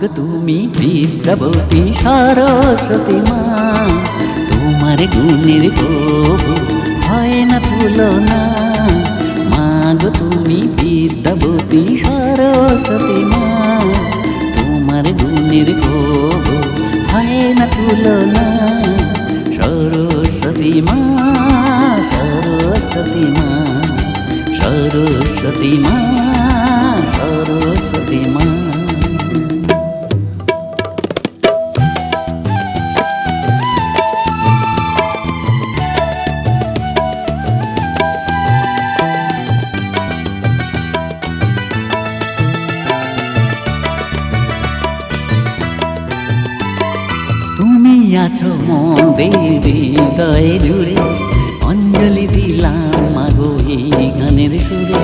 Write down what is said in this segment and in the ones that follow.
গো তুমি বিদ্যাবতী সরস্বতী মা তোমার গুণের প্রভু হয় না তুলনা। মা গো তুমি বিদ্যাবতী সরস্বতী মা তোমার গুণের প্রভু হয় না তুলনা। সরস্বতী মা সরস্বতী মা সরস্বতী মা সরস্বতী মা। তুমি আছো হৃদয় জুড়ে। অঞ্জলি দিলাম মাগো গানের সুরে।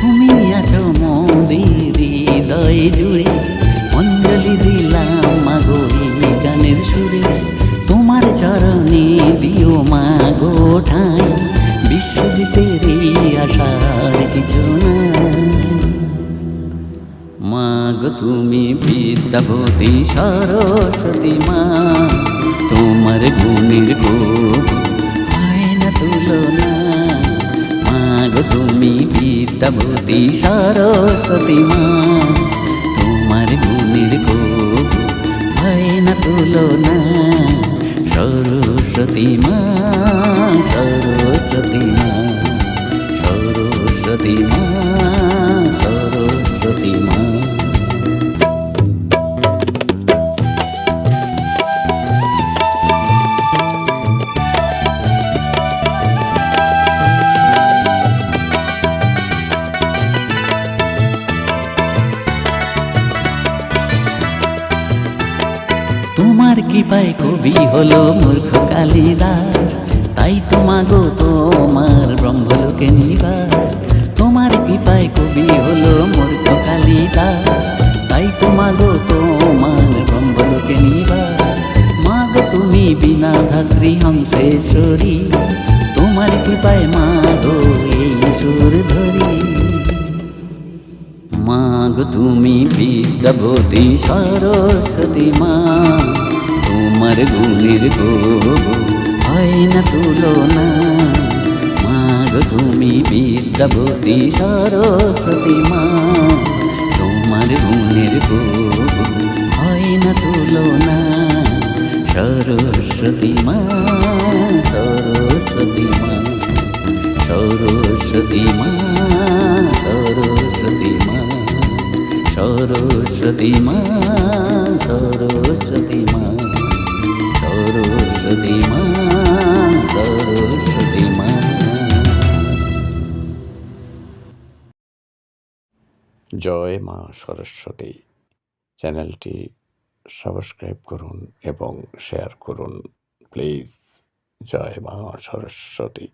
তুমি আছো মোদের হৃদয় জুড়ে। অঞ্জলি দিলাম মাগো গানের সুরে। তোমার চরণে দিও মাগো ঠাই। বিশ্বজিতের আশার কিছু না গো তুমি বিদ্যাপতি সরস্বতী মা। তোমার গুণের হয় না তুলনা মা গো তুমি বিদ্যাপতি সরস্বতী মা। তোমার গুণের খুব হয় না। তুলনা সরস্বতী মা পায় কবি হলো মূর্খ কালিদাস। তাই তোমাগো তোমার ব্রহ্মলোকে নিবাস। তোমার কি পায় কবি হলো মূর্খ কালিদাস। তাই তোমাগো তোমার ব্রহ্মলোকে নিবাস। মাগো তুমি বিনা ধাত্রী হংসেশ্বরী। তোমার কি পায় মাগো এই সুর ধরি। মা গো তুমি বিদ্যাবতী সরস্বতী মা। তোমার গুণের গো। হয় না। তুলনা মা গো তুমি বিদ্যাবতী সরস্বতী মা। তোমার গুণের গো। হয় না। তুলনা সরস্বতী মা সরস্বতী মা। সরস্বতী মা সরস্বতী মা। সরস্বতী মা জয় মা সরস্বতী। চ্যানেলটি সাবস্ক্রাইব করুন এবং শেয়ার করুন। প্লিজ জয় মা সরস্বতী।